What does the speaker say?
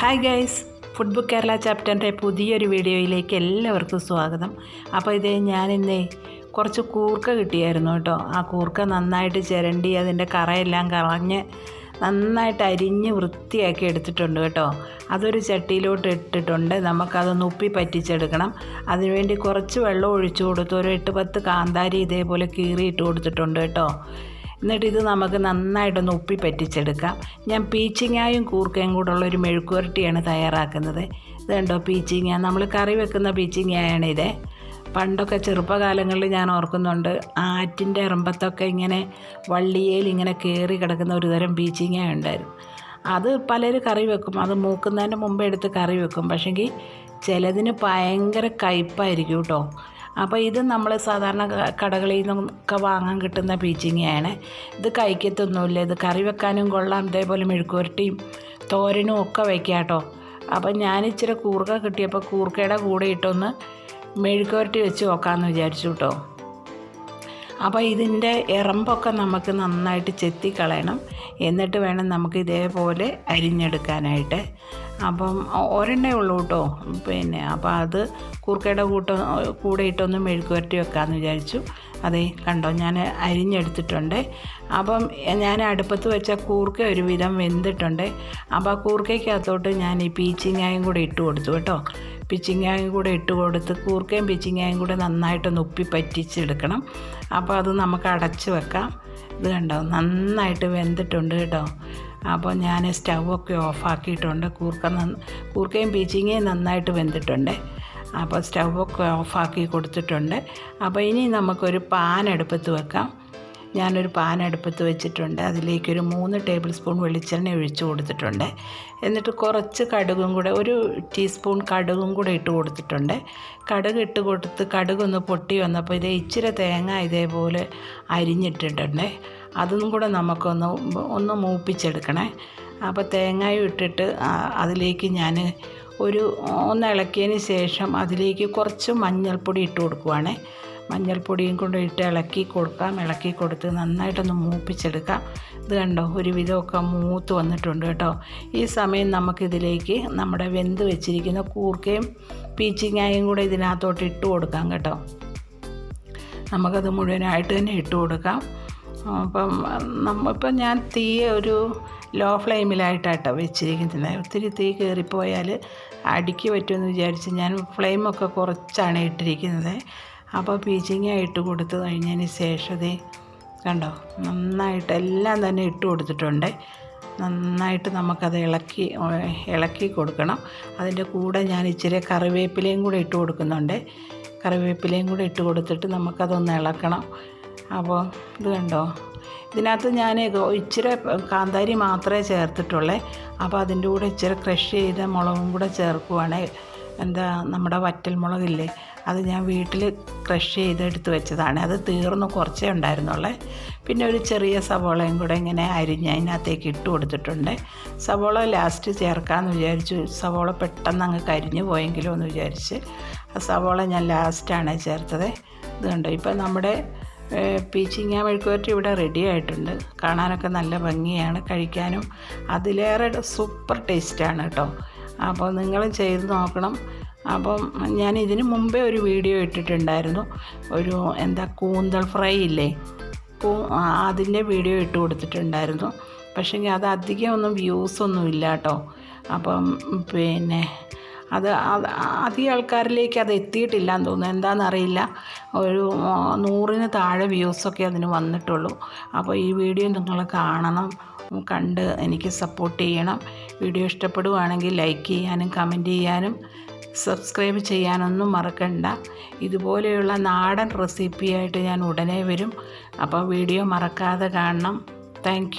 Hi guys food book Kerala ചാപ്റ്ററിന്റെ പുതിയൊരു വീഡിയോയിലേക്ക് എല്ലാവർക്കും സ്വാഗതം. അപ്പോൾ ഇതേ ഞാനിന്നേ കുറച്ച് കൂർക്ക കിട്ടിയായിരുന്നു കേട്ടോ. ആ കൂർക്ക നന്നായിട്ട് ചിരണ്ടി അതിന്റെ കറയെല്ലാം കളഞ്ഞ് നന്നായിട്ട് അരിഞ്ഞ് വൃത്തിയാക്കി എടുത്തിട്ടുണ്ട് കേട്ടോ. അതൊരു ചട്ടിയിലോട്ട് ഇട്ടിട്ടുണ്ട്. നമുക്കതൊന്ന് ഉപ്പി പറ്റിച്ചെടുക്കണം. അതിനുവേണ്ടി കുറച്ച് വെള്ളം ഒഴിച്ചു കൊടുത്ത്. ഒരു എട്ട് പത്ത് കാന്താരി ഇതേപോലെ കീറിയിട്ട് കൊടുത്തിട്ടുണ്ട് കേട്ടോ. എന്നിട്ട് ഇത് നമുക്ക് നന്നായിട്ടൊന്ന് ഉപ്പി പറ്റിച്ചെടുക്കാം. ഞാൻ പീച്ചിങ്ങായും കൂർക്കയും കൂടെ ഒരു മെഴുക്കുവരട്ടിയാണ് തയ്യാറാക്കുന്നത്. ഇത് കണ്ടോ പീച്ചിങ്ങ? നമ്മൾ കറി വെക്കുന്ന പീച്ചിങ്ങയാണ് ഇത്. പണ്ടൊക്കെ ചെറുപ്പകാലങ്ങളിൽ ഞാൻ ഓർക്കുന്നുണ്ട് ആറ്റിന്റെ ഇറമ്പത്തൊക്കെ ഇങ്ങനെ വള്ളിയേൽ ഇങ്ങനെ കയറി കിടക്കുന്ന ഒരു തരം പീച്ചിങ്ങ ഉണ്ടായിരുന്നു. അത് പലരും കറി വെക്കും. അത് മൂക്കുന്നതിന് മുമ്പ് എടുത്ത് കറി വെക്കും. പക്ഷേങ്കിൽ ചിലതിന് ഭയങ്കര കയ്പായിരിക്കും കേട്ടോ. അപ്പോൾ ഇത് നമ്മൾ സാധാരണ കടകളിൽ നിന്നൊക്കെ വാങ്ങാൻ കിട്ടുന്ന പീച്ചിങ്ങയാണ്. ഇത് കഴിക്കത്തൊന്നുമില്ല ഇത് കറി വെക്കാനും കൊള്ളാം. ഇതേപോലെ മെഴുക്കുവരട്ടിയും തോരനും ഒക്കെ വയ്ക്കാം കേട്ടോ. അപ്പം ഞാൻ ഇച്ചിരി കൂർക്ക കിട്ടിയപ്പോൾ കൂർക്കയുടെ കൂടെ ഇട്ടൊന്ന് മെഴുക്കുവരട്ടി വെച്ച് നോക്കാമെന്ന് വിചാരിച്ചു കേട്ടോ അപ്പോൾ ഇതിന്റെ ഇറമ്പൊക്കെ നമുക്ക് നന്നായിട്ട് ചെത്തി കളയണം എന്നിട്ട് വേണം നമുക്ക് ഇതേപോലെ അരിഞ്ഞെടുക്കാനായിട്ട്. അപ്പം ഒരെണ്ണേ ഉള്ളൂ കേട്ടോ. പിന്നെ അപ്പോൾ അത് കൂർക്കയുടെ കൂട്ട കൂടെ ഇട്ടൊന്ന് മെഴുക്ക് വരട്ടി വെക്കാമെന്ന് വിചാരിച്ചു. അതെ കണ്ടോ ഞാൻ അരിഞ്ഞെടുത്തിട്ടുണ്ട്. അപ്പം ഞാൻ അടുപ്പത്ത് വെച്ച കൂർക്ക ഒരുവിധം വെന്തിട്ടുണ്ട്. അപ്പോൾ ആ കൂർക്കയ്ക്കകത്തോട്ട് ഞാൻ ഈ പീച്ചിങ്ങായും കൂടെ ഇട്ട് കൊടുത്തു കേട്ടോ. പിച്ചിങ്ങായും കൂടെ ഇട്ട് കൊടുത്ത് കൂർക്കയും പിച്ചിങ്ങായും കൂടെ നന്നായിട്ടൊന്ന് ഉപ്പി പറ്റിച്ചെടുക്കണം. അപ്പോൾ അത് നമുക്ക് അടച്ച് വെക്കാം. ഇത് കണ്ടോ നന്നായിട്ട് വെന്തിട്ടുണ്ട് കേട്ടോ. അപ്പോൾ ഞാൻ സ്റ്റൗവൊക്കെ ഓഫാക്കിയിട്ടുണ്ട്. കൂർക്ക കൂർക്കയും പീച്ചിങ്ങയും നന്നായിട്ട് വെന്തിട്ടുണ്ട്. അപ്പോൾ സ്റ്റൗവൊക്കെ ഓഫാക്കി കൊടുത്തിട്ടുണ്ട്. അപ്പോൾ ഇനി നമുക്കൊരു പാൻ അടുപ്പത്ത് വെക്കാം. ഞാനൊരു പാൻ അടുപ്പത്ത് വെച്ചിട്ടുണ്ട്. അതിലേക്കൊരു മൂന്ന് ടേബിൾ സ്പൂൺ വെളിച്ചെണ്ണ ഒഴിച്ചു കൊടുത്തിട്ടുണ്ട്. എന്നിട്ട് കുറച്ച് കടുകും കൂടെ ഒരു ടീസ്പൂൺ കടുകും കൂടെ ഇട്ട് കൊടുത്തിട്ടുണ്ട്. കടുക് ഇട്ട് കൊടുത്ത് കടുകൊന്ന് പൊട്ടി വന്നപ്പോൾ ഇതേ ഇച്ചിരി തേങ്ങ ഇതേപോലെ അരിഞ്ഞിട്ടിട്ടുണ്ട്. അതും കൂടെ നമുക്കൊന്ന് ഒന്ന് മൂപ്പിച്ചെടുക്കണേ. അപ്പോൾ തേങ്ങയും ഇട്ടിട്ട് അതിലേക്ക് ഞാൻ ഒരു ഒന്ന് ഇളക്കിയതിന് ശേഷം അതിലേക്ക് കുറച്ച് മഞ്ഞൾപ്പൊടി ഇട്ട് കൊടുക്കുവാണേ. മഞ്ഞൾപ്പൊടിയും കൊണ്ട് ഇട്ട് ഇളക്കി കൊടുക്കാം. ഇളക്കി കൊടുത്ത് നന്നായിട്ടൊന്ന് മൂപ്പിച്ചെടുക്കാം. ഇത് കണ്ടോ ഒരുവിധമൊക്കെ മൂത്ത് വന്നിട്ടുണ്ട് കേട്ടോ. ഈ സമയം നമുക്കിതിലേക്ക് നമ്മുടെ വെന്ത് വെച്ചിരിക്കുന്ന കൂർക്കയും പീച്ചിങ്ങായും കൂടെ ഇതിനകത്തോട്ട് ഇട്ട് കൊടുക്കാം കേട്ടോ. നമുക്കത് മുഴുവനായിട്ട് തന്നെ ഇട്ട് കൊടുക്കാം. അപ്പം നമ്മ ഇപ്പം ഞാൻ തീ ഒരു ലോ ഫ്ലെയിമിലായിട്ടാട്ടോ വെച്ചിരിക്കുന്നത്. ഒത്തിരി തീ കയറിപ്പോയാൽ അടിക്ക് പറ്റുമെന്ന് വിചാരിച്ച് ഞാൻ ഫ്ലെയിമൊക്കെ കുറച്ചാണ് ഇട്ടിരിക്കുന്നത്. അപ്പോൾ പീച്ചിങ്ങ ഇട്ട് കൊടുത്ത് കഴിഞ്ഞതിന് ശേഷം കണ്ടോ നന്നായിട്ട് എല്ലാം തന്നെ ഇട്ട് കൊടുത്തിട്ടുണ്ട്. നന്നായിട്ട് നമുക്കത് ഇളക്കി ഇളക്കി കൊടുക്കണം. അതിന്റെ കൂടെ ഞാൻ ഇച്ചിരി കറിവേപ്പിലയും കൂടെ ഇട്ട് കൊടുക്കുന്നുണ്ട്. കറിവേപ്പിലയും കൂടെ ഇട്ട് കൊടുത്തിട്ട് നമുക്കതൊന്ന് ഇളക്കണം. അപ്പോൾ ഇത് കണ്ടോ? ഇതിനകത്ത് ഞാൻ ഇച്ചിരി കാന്താരി മാത്രമേ ചേർത്തിട്ടുള്ളേ. അപ്പോൾ അതിന്റെ കൂടെ ഇച്ചിരി ക്രഷ് ചെയ്ത മുളകും കൂടെ ചേർക്കുവാണ്. എന്താ നമ്മുടെ വറ്റൽ മുളകില്ലേ? അത് ഞാൻ വീട്ടിൽ ക്രഷ് ചെയ്തെടുത്ത് വെച്ചതാണ്. അത് തീർന്ന് കുറച്ചേ ഉണ്ടായിരുന്നുള്ളേ. പിന്നെ ഒരു ചെറിയ സവോളയും കൂടെ ഇങ്ങനെ അരിഞ്ഞ് അതിനകത്തേക്ക് ഇട്ട് കൊടുത്തിട്ടുണ്ട്. സവോള ലാസ്റ്റ് ചേർക്കാമെന്ന് വിചാരിച്ചു. സവോള പെട്ടെന്ന് അങ്ങ് കരിഞ്ഞു പോയെങ്കിലോ എന്ന് വിചാരിച്ച്. ആ സവോള ഞാൻ ലാസ്റ്റാണ് ചേർത്തത്. ഇത് കണ്ടോ? ഇപ്പം നമ്മുടെ പീച്ചിങ്ങ മെഴുക്കുവരട്ടി ഇവിടെ റെഡി ആയിട്ടുണ്ട്. കാണാനൊക്കെ നല്ല ഭംഗിയാണ് കഴിക്കാനും. അതിലേറെ സൂപ്പർ ടേസ്റ്റാണ് കേട്ടോ. അപ്പോൾ നിങ്ങൾ ചെയ്ത് നോക്കണം. അപ്പം ഞാൻ ഇതിന് മുമ്പേ ഒരു വീഡിയോ ഇട്ടിട്ടുണ്ടായിരുന്നു. ഒരു എന്താ കൂന്തൽ ഫ്രൈ ഇല്ലേ? കൂ അതിന്റെ വീഡിയോ ഇട്ട് കൊടുത്തിട്ടുണ്ടായിരുന്നു. പക്ഷേ അത് അധികം ഒന്നും വ്യൂസൊന്നും ഇല്ല കേട്ടോ. അപ്പം പിന്നെ അത് അധികം ആൾക്കാരിലേക്ക് അത് എത്തിയിട്ടില്ല എന്ന് തോന്നുന്നു. എന്താണെന്നറിയില്ല ഒരു നൂറിന് താഴെ വ്യൂസൊക്കെ അതിന് വന്നിട്ടുള്ളൂ. അപ്പോൾ ഈ വീഡിയോ നിങ്ങൾ കാണണം. കണ്ട് എനിക്ക് സപ്പോർട്ട് ചെയ്യണം. വീഡിയോ ഇഷ്ടപ്പെടുവാണെങ്കിൽ ലൈക്ക് ചെയ്യാനും കമന്റ് ചെയ്യാനും സബ്സ്ക്രൈബ് ചെയ്യാനൊന്നും മറക്കണ്ട. ഇതുപോലെയുള്ള നാടൻ റെസിപ്പിയായിട്ട് ഞാൻ ഉടനെ വരും. അപ്പോൾ വീഡിയോ മറക്കാതെ കാണണം. താങ്ക്